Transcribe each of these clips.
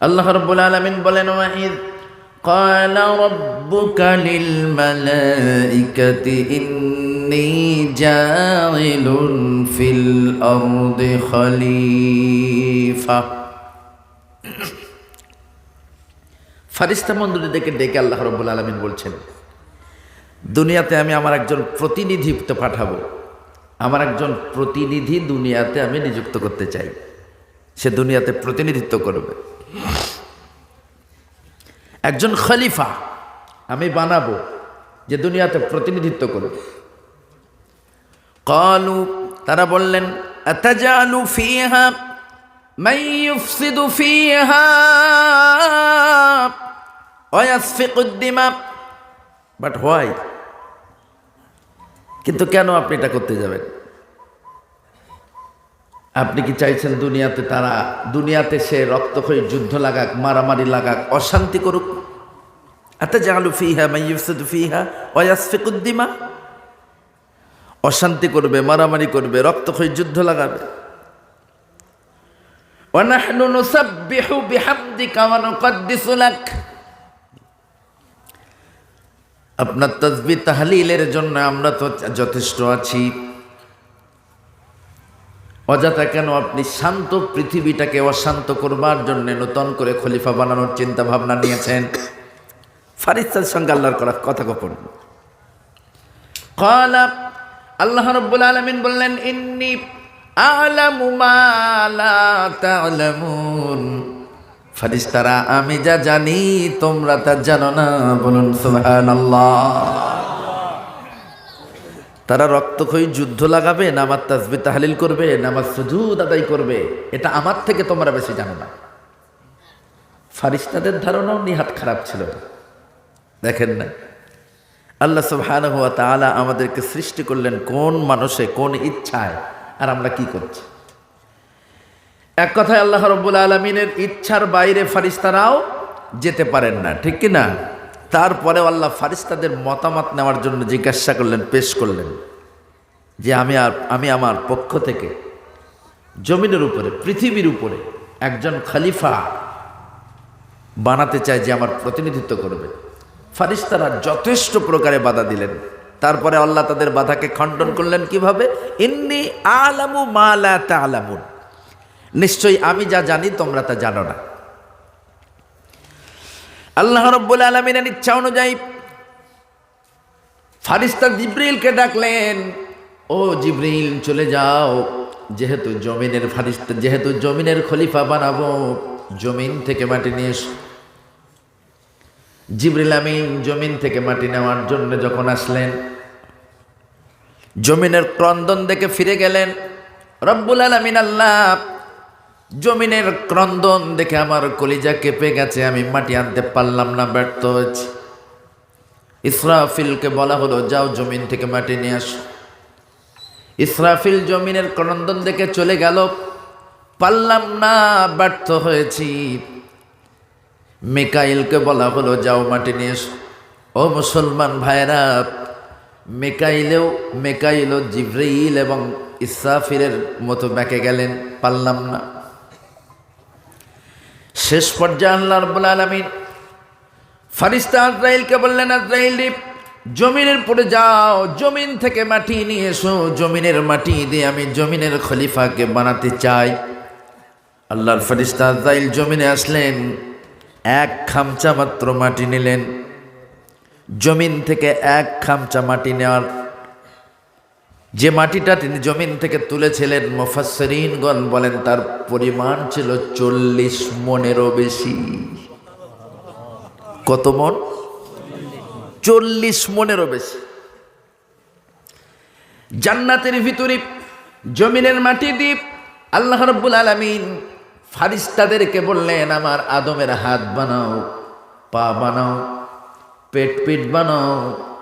আল্লাহ রব্বুল আলমিন বলেন ওয়াহিদ قال ربك للملائكة إني جاعل في الأرض خليفة ফারিস্তা মন্দিরদেরকে ডেকে আল্লাহ রব্বুল আলমিন বলছেন দুনিয়াতে আমি আমার একজন প্রতিনিধি তো পাঠাবো আমার একজন প্রতিনিধি দুনিয়াতে আমি নিযুক্ত করতে চাই সে দুনিয়াতে প্রতিনিধিত্ব করবে একজন খলিফা আমি বানাবো যে দুনিয়াতে প্রতিনিধিত্ব করবে কলু তারা বললেন আতাজালু ফিহা من يفسد فيها ويسفك الدماء বাট হোয়াই কিন্তু কেন আপনি এটা করতে যাবেন আপনি কি চাইছেন দুনিয়াতে তারা, দুনিয়াতে সে রক্ত হয়ে যুদ্ধ লাগাক, মারামারি লাগাক, অশান্তি করুক? এত জাহালু ফিহা মাইফসুদু ফিহা ওয়াসফিকুদ্দিমা অশান্তি করবে, মারামারি করবে রক্ত হয়ে যুদ্ধ লাগাবে। আপনার তসবি তাহলিলের জন্য আমরা তো যথেষ্ট আছি। অযথা কেন আপনি শান্ত পৃথিবীটাকে অশান্ত করবার জন্য নতুন করে খলিফা বানানোর চিন্তা ভাবনা নিয়েছেন? ফারিস্তার সঙ্গে আল্লাহর করা কথা গোপন। আল্লাহ রব্বুল আলমিন বললেন, ইন্নি ফারিস্তারা, আমি যা জানি তোমরা তা জানো না। বলুন, সুবহানাল্লাহ। তারা রক্তক্ষয়ী যুদ্ধ লাগাবে না আমার তাসবি তাহলিল করবে না আমার সুজুদ আদায় করবে। এটা আমার থেকে তোমরা বেশি জানো না। ফারিস্তাদের ধারণাও নিহাত খারাপ ছিল দেখেন না। আল্লাহ সুবহানাহু ওয়া তাআলা আমাদেরকে সৃষ্টি করলেন কোন মানুষে, কোন ইচ্ছায়, আর আমরা কি করছি? এক কথায় আল্লাহ রব্বুল আলমিনের ইচ্ছার বাইরে ফারিস্তারাও যেতে পারেন না, ঠিক কি না? তারপরে আল্লাহ ফারিস্তাদের মতামত নেওয়ার জন্য জিজ্ঞাসা করলেন, পেশ করলেন যে আমি আর, আমি আমার পক্ষ থেকে জমিনের উপরে, পৃথিবীর উপরে একজন খলিফা বানাতে চাই যে আমার প্রতিনিধিত্ব করবে। ফারিস্তারা যথেষ্ট প্রকারে বাধা দিলেন। তারপরে আল্লাহ তাদের বাধাকে খণ্ডন করলেন কীভাবে? ইন্নি আলামু মালা তা আলামুন নিশ্চয়ই আমি যা জানি তোমরা তা জানো না। আল্লাহ রব্বুল আলমিনের ইচ্ছা অনুযায়ী ফারিস্তা জিব্রিলকে ডাকলেন, ও জিব্রিল, চলে যাও। যেহেতু জমিনের ফারিস্তা, যেহেতু জমিনের খলিফা বানাবো, জমিন থেকে মাটি নিয়ে জিবরিল আমিন জমিন থেকে মাটি নেওয়ার জন্য যখন আসলেন, জমিনের ক্রন্দন দেখে ফিরে গেলেন। রব্বুল আলমিন, আল্লাহ জমিনের ক্রন্দন দেখে আমার কলিজা কেঁপে গেছে, আমি মাটি আনতে পারলাম না, ব্যর্থ হয়েছি। ইসরাফিলকে বলা হলো, যাও জমিন থেকে মাটি নিয়ে আসো। ইসরাফিল জমিনের ক্রন্দন দেখে চলে গেল, পারলাম না, ব্যর্থ হয়েছি। মেকাইলকে বলা হলো, যাও মাটি নিয়ে এসো। ও মুসলমান ভাইরা মেকাইলেও, মেকাইলও জিব্রাইল এবং ইসরাফিলের মতো ব্যাকে গেলেন, পারলাম না। শেষ পর্যায়ে আল্লাহ রব্বুল আলমিন ফারিস্তা আজরাইলকে বললেন, আজরাইল, জমিনের পরে যাও, জমিন থেকে মাটি নিয়ে এসো, জমিনের মাটি দিয়ে আমি জমিনের খলিফাকে বানাতে চাই। আল্লাহর ফারিস্তা আজরাইল জমিনে আসলেন, এক খামচা মাত্র মাটি নিলেন। জমিন থেকে এক খামচা মাটি নেওয়ার যে মাটিটা তিনি জমিন থেকে তুলেছিলেন, মুফাসসিরিনগণ বলেন তার পরিমাণ ছিল চল্লিশ মনেরও বেশি। কত মন? চল্লিশ মনেরও বেশি। জান্নাতের ভিতরে জমিনের মাটি দ্বীপ, আল্লাহ রব্বুল আলমিন ফারিস্তাদেরকে বললেন, আমার আদমের হাত বানাও, পা বানাও, পেট পিট বানাও,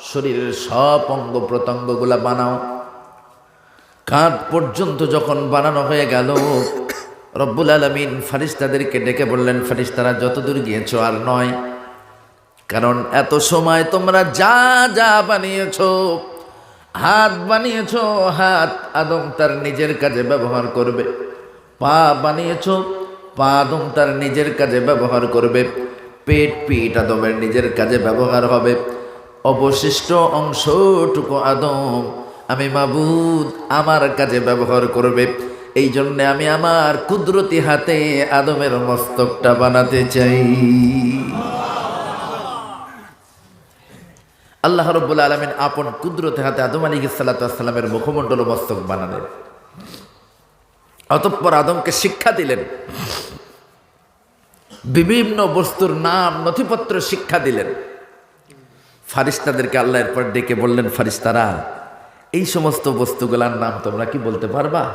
শরীরের সব অঙ্গ প্রত্যঙ্গগুলা বানাও। কাঁধ পর্যন্ত যখন বানানো হয়ে গেল, রব্বুল আলমিন ফারিস্তাদেরকে ডেকে বললেন ফারিস্তারা যতদূর গিয়েছ আর নয়, কারণ এত সময় তোমরা যা যা বানিয়েছ, হাত বানিয়েছ, হাত আদম তার নিজের কাজে ব্যবহার করবে, পা বানিয়েছ, পা আদম তার নিজের কাজে ব্যবহার করবে, পেট পিঠ আদমের নিজের কাজে ব্যবহার হবে, অবশিষ্ট অংশটুকু আদম আমি মাবুদ আমার কাজে ব্যবহার করবে। এই জন্যে আমি আমার কুদরতি হাতে আদমের মস্তকটা বানাতে চাই। আল্লাহ রব্বুল আলমিন আপন কুদরতে হাতে আদম আলী সাল্লাতামের মুখমণ্ডল মস্তক বানালেন। অতঃপর আদমকে শিক্ষা দিলেন। বিভিন্ন বস্তুর নাম নথিপত্র শিক্ষা দিলেন। ফারিস্তাদেরকে আল্লাহ এরপর ডেকে বললেন, ফারিস্তারা এই সমস্ত বস্তুগুলার নাম তোমরা কি বলতে পারবা?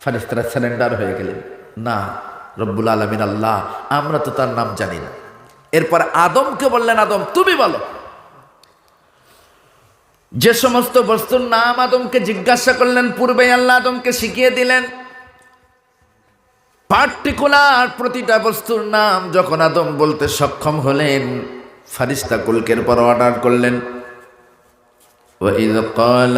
ফারিস্তারা স্যালেন্ডার হয়ে গেলেন। না, রব্বুল আলমিন আল্লাহ, আমরা তো তার নাম জানি না। এরপর আদমকে বললেন, আদম, তুমি বলো। যে সমস্ত বস্তুর নাম আদমকে জিজ্ঞাসা করলেন পূর্বে আল্লাহ আদমকে শিখিয়ে দিলেন। পার্টিকুলার প্রতিটা বস্তুর নাম যখন আদম বলতে সক্ষম হলেন ফারিস্তা কুলকের পর অর্ডার করলেন। وإذ قال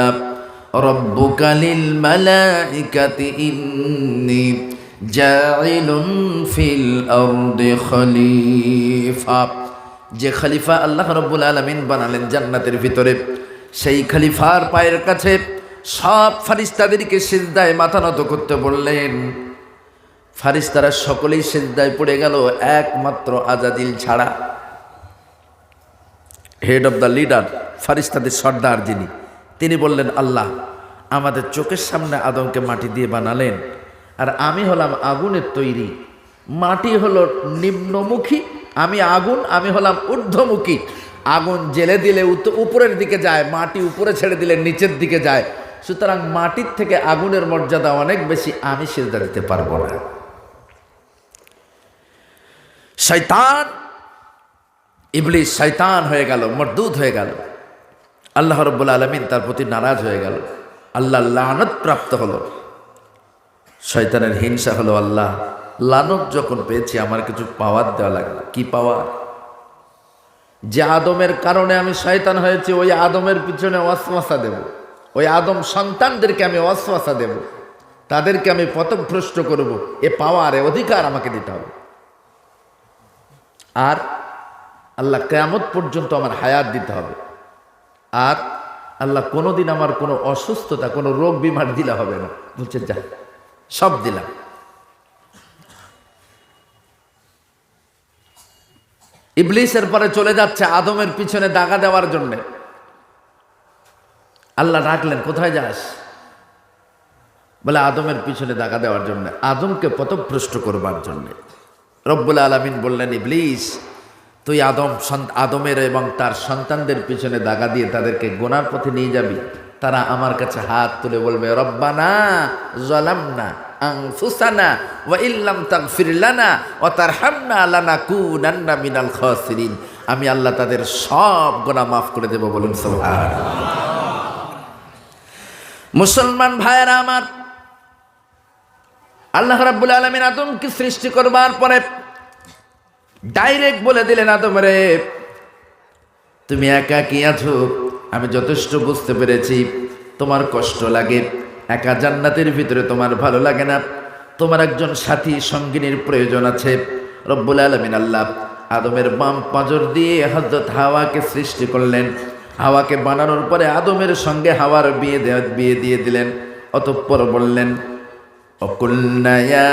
ربك للملائكة إني جاعل في الأرض خليفة যে খলিফা আল্লাহ রব্বুল আলমিন বানালেন জান্নাতের ভিতরে সেই খলিফার পায়ের কাছে সব ফারিস্তাদেরকে সিজদায় মাথা নত করতে বললেন ফারিস্তারা সকলেই সিজদায় পড়ে গেল একমাত্র আজাদিল ছাড়া হেড অব দ্য লিডার ফারিস্তাদের সর্দার যিনি, তিনি বললেন, আল্লাহ, আমাদের চোখের সামনে আদমকে মাটি দিয়ে বানালেন, আর আমি হলাম আগুনের তৈরি। মাটি হলো নিম্নমুখী, আমি আগুন, আমি হলাম ঊর্ধ্বমুখী। আগুন জেলে দিলে উপরের দিকে যায়, মাটি উপরে ছেড়ে দিলে নিচের দিকে যায়। সুতরাং মাটির থেকে আগুনের মর্যাদা অনেক বেশি, আমি সেজদা দিতে পারব না। শয়তান ইবলিশ শয়তান হয়ে গেল মরদুদ হয়ে গেল। আল্লাহ রব্বুল আলমিন তার প্রতি নারাজ হয়ে গেল। আল্লাহ লানত প্রাপ্ত হলো। শয়তানের হিংসা হলো, আল্লাহ, লানত যখন পেয়েছি আমার কিছু পাওয়ার দেওয়া লাগবে কি পাওয়ার? যে আদমের কারণে আমি শয়তান হয়েছি, ওই আদমের পিছনে অশ্বাসা দেব। ওই আদম সন্তানদেরকে আমি অশ্বাসা দেব। তাদেরকে আমি পথভ্রষ্ট করব। এ পাওয়ার, এ অধিকার আমাকে দিতে হবে। আর আল্লাহ কেয়ামত পর্যন্ত আমার হায়াত দিতে হবে। আর আল্লাহ কোনোদিন আমার কোনো অসুস্থতা, কোনো রোগ বিমার দিলে হবে না। বলছে, যা, সব দিলাম। ইবলিসের পরে চলে যাচ্ছে আদমের পিছনে দাগা দেওয়ার জন্যে। আল্লাহ ডাকলেন, কোথায় যাস? বলে, আদমের পিছনে দাগা দেওয়ার জন্য, আদমকে পথভ্রষ্ট করবার জন্যে। রব্বুল আলমিন বললেন, ইবলিস তুই আদম আদমের এবং তার সন্তানদের পিছনে দাগা দিয়ে তাদেরকে গোনার পথে নিয়ে যাবি। তারা আমার কাছে হাত তুলে বলবে, রব্বানা আনফুসানা ওয়া ইল্লাম মিনাল আমি আল্লাহ তাদের সব গোনা মাফ করে দেব বলুন মুসলমান ভাইয়েরা আমার, আল্লাহ রাব্বুল আলামিন আদমকে সৃষ্টি করবার পরে ডাইরেক্ট বলে দিলেন আদমরে তুমি একা কি আছো? আমি যথেষ্ট বুঝতে পেরেছি। তোমার কষ্ট লাগে। একা জান্নাতের ভিতরে তোমার ভালো লাগে না। তোমার একজন সাথী সঙ্গিনীর প্রয়োজন আছে। রব্বুল আলমিন আল্লাহ আদমের বাম পাঁজর দিয়ে হজরত হাওয়াকে সৃষ্টি করলেন। হাওয়াকে বানানোর পরে আদমের সঙ্গে হাওয়ার বিয়ে বিয়ে দিয়ে দিলেন। অতঃপর বললেন অকুল্নায়া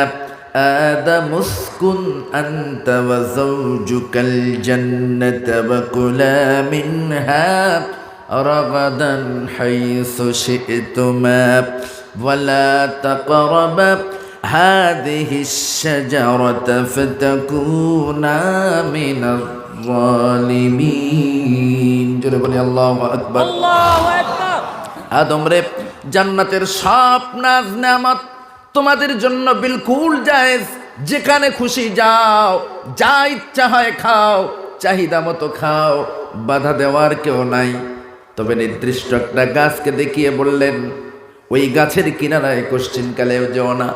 آدم اسكن أنت وزوجك الجنة وكلا منها رغدا حيث شئتما ولا تقربا هذه الشجرة فتكونا من الظالمين جرب الله أكبر আল্লাহু আকবার আদম রে জান্নাতের সব নাজ নামত তোমাদের জন্য বিলকুল জায়েজ। যেখানে খুশি যাও, যা ইচ্ছা হয় খাও, চাহিদা মতো খাও, বাধা দেওয়ার কেউ নাই। তবে নির্দিষ্ট একটা গাছকে দেখিয়ে বললেন, ওই গাছের কিনারায় কোশ্চিনকালেও যেও না।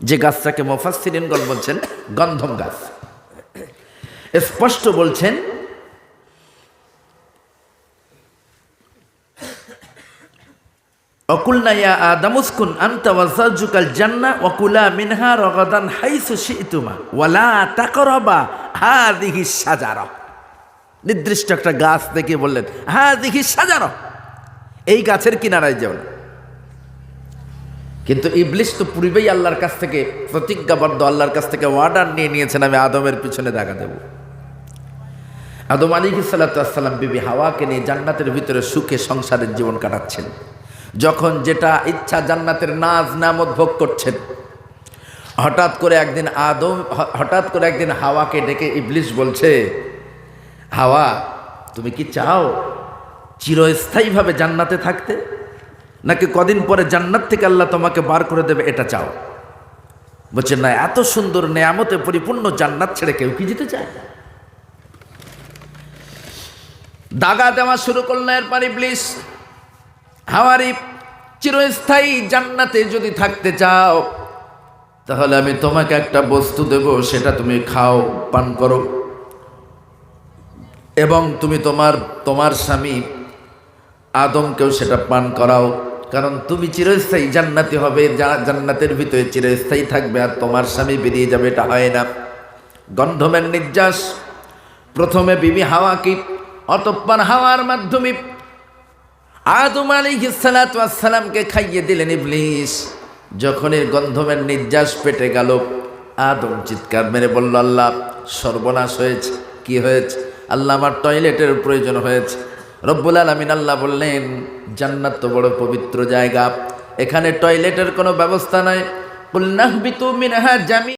যে গাছটাকে মোফাসিরিনগণ বলছেন, গন্ধম গাছ। স্পষ্ট বলছেন অকুলনা ইয়া আদামুসকুন আনতা জান্না ওয়াকুলা মিনহা রগাদান হাইসু শিতুমা ওয়ালা তাকরাবা হাদিহি সাজারা নির্দিষ্ট একটা গাছ দেখে বললেন হাদিহি সাজারা এই গাছের কিনারায় যেও না। কিন্তু ইবলিশ তো পূর্বেই আল্লাহর কাছ থেকে প্রতিজ্ঞাবদ্ধ, আল্লাহর কাছ থেকে অর্ডার নিয়ে নিয়েছেন, আমি আদমের পিছনে দেখা দেব। আদম আলী সাল্লাতাম বিবি হাওয়াকে নিয়ে জান্নাতের ভিতরে সুখে সংসারের জীবন কাটাচ্ছেন। যখন যেটা ইচ্ছা জান্নাতের নাজ নামত ভোগ করছেন। হঠাৎ করে একদিন আদম, হঠাৎ করে একদিন হাওয়াকে ডেকে ইবলিশ বলছে, হাওয়া, তুমি কি চাও চিরস্থায়ীভাবে জান্নাতে থাকতে? নাকি কদিন পরে জান্নাত থেকে আল্লাহ তোমাকে বার করে দেবে, এটা চাও? বলছে, না, এত সুন্দর নেয়ামতে পরিপূর্ণ জান্নাত ছেড়ে কেউ কি যেতে চায়? দাগা দেওয়া শুরু করল এরপর ইবলিশ হাওয়ারি চিরস্থায়ী জান্নাতে যদি থাকতে চাও, তাহলে আমি তোমাকে একটা বস্তু দেব, সেটা তুমি খাও, পান করো। এবং তুমি তোমার তোমার স্বামী আদমকেও সেটা পান করাও। কারণ তুমি চিরস্থায়ী জান্নাতি হবে, যা- জান্নাতের ভিতরে চিরস্থায়ী থাকবে, আর তোমার স্বামী বেরিয়ে যাবে, এটা হয় না। গন্ধমের নির্যাস, প্রথমে বিবি হাওয়া কি অতঃপর হাওয়ার মাধ্যমে আদম আলিহিসালামকে খাইয়ে দিলেন ইবলিস। যখন এর গন্ধমের নির্যাস পেটে গেল, আদম চিৎকার মেরে বলল, আল্লাহ, সর্বনাশ হয়েছে। কি হয়েছে? আল্লাহ আমার টয়লেটের প্রয়োজন হয়েছে। রব্বুল আলমিন আল্লাহ বললেন, জান্নাত তো বড় পবিত্র জায়গা। এখানে টয়লেটের কোনো ব্যবস্থা নাই। কুল্লাহবিতু মিনহা জামি